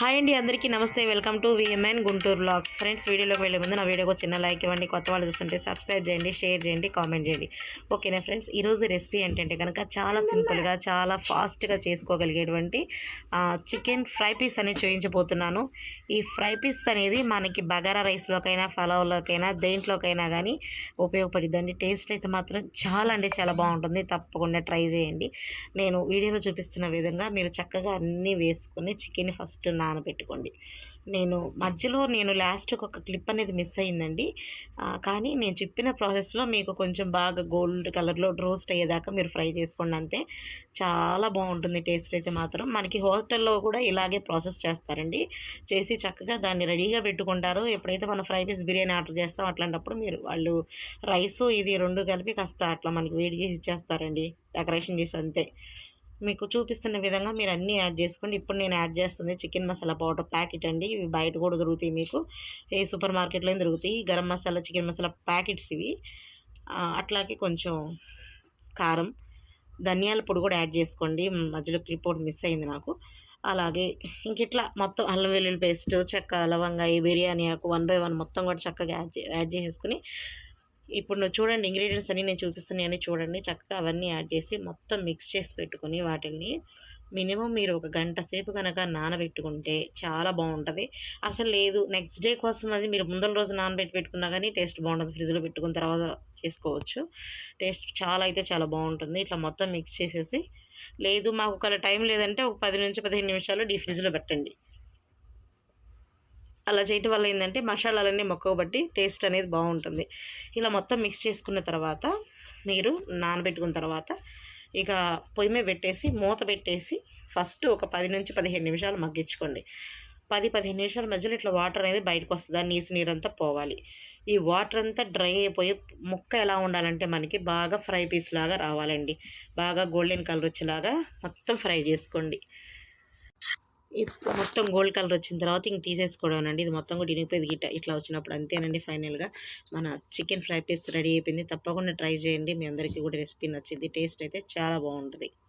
Hi అండి అందరికీ నమస్తే. Welcome to VMN Guntur vlogs. Friends వీడియోలోకి వెళ్ళే ముందు నా వీడియోకి చిన్న లైక్ ఇవ్వండి. కొత్త వాళ్ళు చూస్తుంటే సబ్స్క్రైబ్ చేయండి షేర్ చేయండి కామెంట్ చేయండి. ఓకేనా ఫ్రెండ్స్ ఈరోజు రెసిపీ ఏంటంటే కనుక చాలా సింపుల్గా చాలా ఫాస్ట్గా చేసుకోగలిగేటువంటి చికెన్ ఫ్రై పీస్ అనేది చూపించబోతున్నాను ఈ ఫ్రై పీస్ అనేది మనకి బగారా రైస్లోకైనా పలావ్లోకైనా దేంట్లోకైనా కానీ ఉపయోగపడిద్దండి. టేస్ట్ అయితే మాత్రం చాలా అంటే చాలా బాగుంటుంది. తప్పకుండా ట్రై చేయండి. నేను వీడియోలో చూపిస్తున్న విధంగా మీరు చక్కగా అన్నీ వేసుకుని చికెన్ ఫస్ట్ నా నానబెట్టుకోండి. నేను మధ్యలో నేను లాస్ట్కి ఒక క్లిప్ అనేది మిస్ అయిందండి. కానీ నేను చెప్పిన ప్రాసెస్లో మీకు కొంచెం బాగా గోల్డ్ కలర్లో రోస్ట్ అయ్యేదాకా మీరు ఫ్రై చేసుకోండి అంతే. చాలా బాగుంటుంది టేస్ట్ అయితే మాత్రం. మనకి హోటల్లో కూడా ఇలాగే ప్రాసెస్ చేస్తారండి. చేసి చక్కగా దాన్ని రెడీగా పెట్టుకుంటారు. ఎప్పుడైతే మనం ఫ్రై పీస్ బిర్యానీ ఆర్డర్ చేస్తాం అట్లాంటప్పుడు మీరు వాళ్ళు రైస్ ఇది రెండు కలిపి కాస్త అట్లా మనకి వేడి చేసి ఇచ్చేస్తారండి. డెకరేషన్ చేసి అంతే. మీకు చూపిస్తున్న విధంగా మీరు అన్నీ యాడ్ చేసుకోండి. ఇప్పుడు నేను యాడ్ చేస్తుంది చికెన్ మసాలా పౌడర్ ప్యాకెట్ అండి. ఇవి బయట కూడా దొరుకుతాయి మీకు. ఈ సూపర్ మార్కెట్లో దొరుకుతాయి. గరం మసాలా చికెన్ మసాలా ప్యాకెట్స్ ఇవి. అట్లాగే కొంచెం కారం ధనియాల పొడి కూడా యాడ్ చేసుకోండి. మధ్యలో క్లిప్ ఒకటి మిస్ అయింది నాకు. అలాగే ఇంక ఇట్లా మొత్తం అల్లం వెల్లుల్లి పేస్ట్ చెక్క లవంగా ఈ బిర్యానీ ఆకు వన్ బై వన్ మొత్తం కూడా చక్కగా యాడ్ యాడ్ చేసుకుని ఇప్పుడు నువ్వు చూడండి ఇంగ్రీడియంట్స్ అన్నీ నేను చూపిస్తున్నాయని చూడండి. చక్కగా అవన్నీ యాడ్ చేసి మొత్తం మిక్స్ చేసి పెట్టుకొని వాటిని మినిమం మీరు ఒక గంట సేపు కనుక నానబెట్టుకుంటే చాలా బాగుంటుంది. అసలు లేదు నెక్స్ట్ డే కోసం అది మీరు ముందల రోజు నానబెట్టి పెట్టుకున్నా కానీ టేస్ట్ బాగుంటుంది ఫ్రిడ్జ్లో పెట్టుకున్న తర్వాత చేసుకోవచ్చు. టేస్ట్ చాలా అయితే చాలా బాగుంటుంది. ఇట్లా మొత్తం మిక్స్ చేసేసి లేదు మాకు ఒకవేళ టైం లేదంటే ఒక పది నుంచి పదిహేను నిమిషాలు డీ ఫ్రిడ్జ్లో పెట్టండి. అలా చేయటం వల్ల ఏంటంటే మసాలాలన్నీ మొక్కబట్టి టేస్ట్ అనేది బాగుంటుంది. ఇలా మొత్తం మిక్స్ చేసుకున్న తర్వాత మీరు నానబెట్టుకున్న తర్వాత ఇక పొయ్యి మీద పెట్టేసి మూత పెట్టేసి ఫస్ట్ ఒక పది నుంచి పదిహేను నిమిషాలు మగ్గించుకోండి. పది పదిహేను నిమిషాల మధ్యలో ఇట్లా వాటర్ అనేది బయటకు వస్తుంది. ఆ నీసు నీరంతా పోవాలి. ఈ వాటర్ అంతా డ్రై అయిపోయి ముక్క ఎలా ఉండాలంటే మనకి బాగా ఫ్రై పీస్ లాగా రావాలండి. బాగా గోల్డెన్ కలర్ వచ్చేలాగా మొత్తం ఫ్రై చేసుకోండి. మొత్తం గోల్డ్ కలర్ వచ్చిన తర్వాత ఇంక తీసేసుకోవడం అండి. ఇది మొత్తం కూడా ఇనిగిపోయింది. గిట్ట ఇట్లా వచ్చినప్పుడు అంతేనండి ఫైనల్గా. మన చికెన్ ఫ్రై పీస్ రెడీ అయిపోయింది. తప్పకుండా ట్రై చేయండి. మీ అందరికీ కూడా రెసిపీ నచ్చింది. టేస్ట్ అయితే చాలా బాగుంటుంది.